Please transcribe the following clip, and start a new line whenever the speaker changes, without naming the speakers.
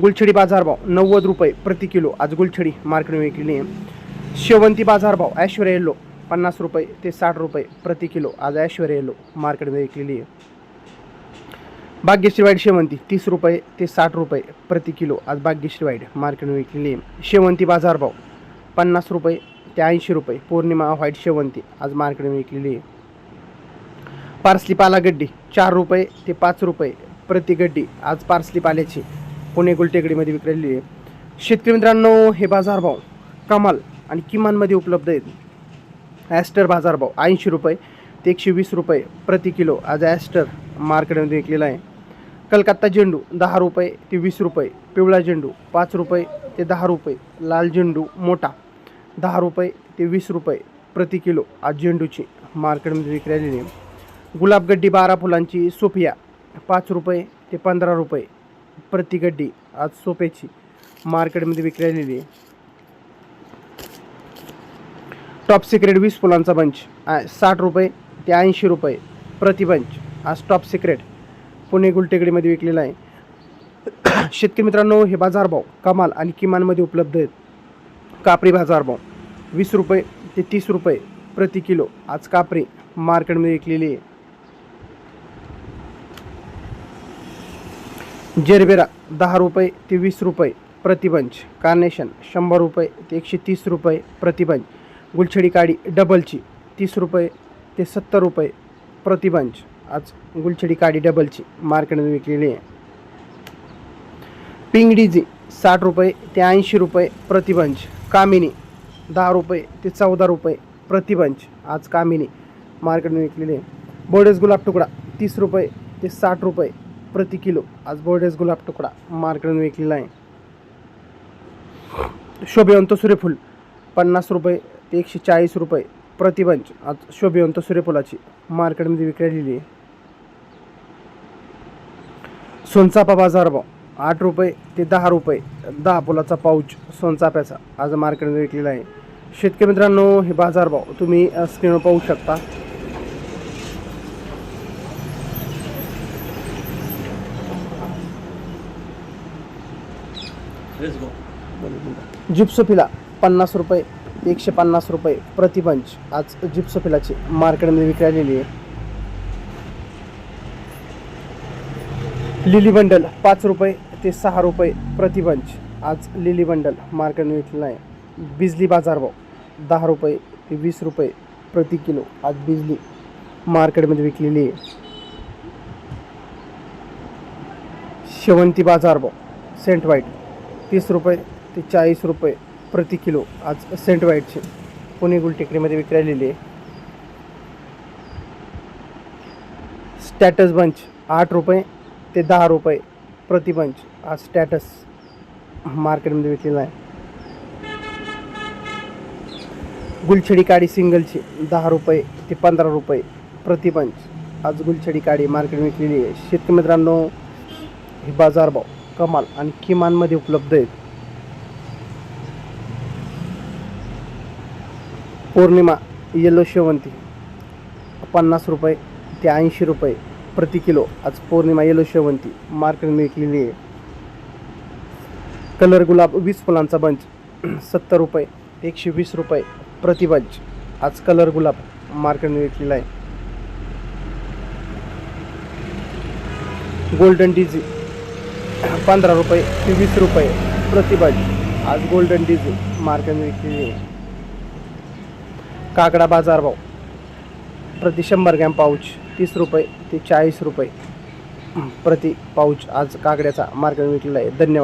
गुलछडी बाजारभाव नव्वद रुपये प्रति किलो. आज गुलछडी मार्केट विकलेली आहे शेवंती बाजारभाव ऐश्वर्या येल्लो पन्नास रुपये ते साठ रुपये प्रति किलो. आज ऐश्वर्य येल्लो मार्केटमध्ये विकलेली आहे भाग्यश्री वाईट शेवंती तीस रुपये ते साठ रुपये प्रति किलो. आज भाग्यश्री वाईट मार्केटमध्ये विकलेली आहे शेवंती बाजारभाव पन्नास रुपये ते ऐंशी रुपये. पौर्णिमा व्हाईट शेवंती आज मार्केटमध्ये विकलेली आहे पार्सली पाला गड्डी चार रुपये ते पाच रुपये प्रति गड्डी. आज पार्सली पाल्याची पुणे गुलटेकडीमध्ये विकलेली आहे. शेतकरी मित्रांनो हे बाजारभाव कमाल आणि किमानमध्ये उपलब्ध आहेत. ॲस्टर बाजारभाव ऐंशी रुपये ते एकशे वीस रुपये प्रति किलो आज ॲस्टर मार्केटमध्ये विकलेला आहे. कलकत्ता झेंडू दहा रुपये ते वीस रुपये पिवळा झेंडू पाच रुपये ते दहा रुपये लाल झेंडू मोठा दहा रुपये ते वीस रुपये प्रति किलो आज झेंडूची मार्केटमध्ये विकलेली आहे. गुलाबगड्डी बारा फुलांची सोफिया पाच रुपये ते पंधरा रुपये प्रति गड्डी आज सोप्याची मार्केटमध्ये विकलेली आहे. टॉप सिक्रेट वीस फुलांचा बंच साठ रुपये ते ऐंशी रुपये प्रति बंच आज टॉप सिक्रेट पुणे गुलटेकडीमध्ये विकलेला आहे. शेतकरी मित्रांनो हे बाजारभाव कमाल आणि किमानमध्ये उपलब्ध आहेत. कापरी बाजारभाव वीस रुपये ते तीस रुपये प्रति किलो. आज कापरी मार्केटमध्ये विकलेली आहे. जेरबेरा दहा रुपये ते वीस रुपये प्रतिबंच. कार्नेशन शंभर रुपये ते एकशे तीस रुपये प्रतिबंच. गुलछडी काडी डबलची तीस रुपये ते सत्तर रुपये प्रतिबंच. आज गुलछडी काडी डबलची मार्केटमध्ये विकलेली आहे. पिंगडीजी साठ रुपये ते ऐंशी रुपये प्रतिबंच. कामिनी दहा रुपये ते चौदा रुपये प्रतिबंच. आज कामिनी मार्केटमध्ये विकलेली आहे. बोर्डेस गुलाब तुकडा तीस रुपये ते साठ रुपये प्रति किलो. आज बोर्डेस गुलाब तुकडा. मार्केटमध्ये विकलेला आहे. शोभिवंत सूर्यफूल. पन्नास रुपये ते एकशे चाळीस रुपये प्रतिबंच आज शोभिवंत सूर्यफुलाची मार्केटमध्ये विकलेली आहे. सोनचापा बाजारभाव आठ रुपये ते दहा रुपये. दहा फुलाचा पाऊच सोनचाप्याचा. आज मार्केटमध्ये विकलेला आहे. शेतकरी मित्रांनो हे बाजारभाव तुम्ही स्क्रीनवर पाहू शकता. जिप्सोफिला पन्नास रुपये एकशे पन्नास रुपये प्रतिबंच आज जिप्सोफिलाची मार्केटमध्ये विकलेली आहे. लिली बंडल पाच रुपये ते सहा रुपये प्रतिबंच आज लिली बंडल मार्केटमध्ये विकलेला आहे बिजली बाजारभाव दहा रुपये ते वीस रुपये प्रति किलो. आज बिजली मार्केटमध्ये विकलेली आहे. शेवंती बाजारभाव सेंट व्हाईट. तीस रुपये ते चाळीस रुपये प्रति किलो. आज सेंट वाईटचे पुणे गुलटेकडीमध्ये विकलेली आहे. स्टॅटस बंच आठ रुपये ते दहा रुपये प्रति बंच. आज स्टॅटस मार्केटमध्ये विकलेला आहे. गुलछडी काडी सिंगलची दहा रुपये ते पंधरा रुपये प्रति बंच. आज गुलछडी काडी मार्केट विकलेली आहे. शेतकरी मित्रांनो हे बाजारभाव कमाल आणि किमानमध्ये उपलब्ध आहेत. पौर्णिमा येलो शेवंती पन्नास रुपये ते ऐंशी रुपये प्रति किलो. आज पौर्णिमा येलो शेवंती मार्केटमध्ये विकलेली आहे. कलर गुलाब वीस फुलांचा बंच सत्तर रुपये एकशे वीस रुपये प्रति बंच आज कलर गुलाब मार्केटमध्ये विकलेला आहे. गोल्डन डिझी पंधरा रुपये ते वीस रुपये प्रतिभाजी आज गोल्डन डिझेल मार्केटमध्ये विकलेली आहे काकडा बाजारभाव प्रति शंभर ग्रॅम पाऊच तीस रुपये ते चाळीस रुपये. प्रति पाऊच आज काकड्याचा मार्केट विकलेला आहे. धन्यवाद.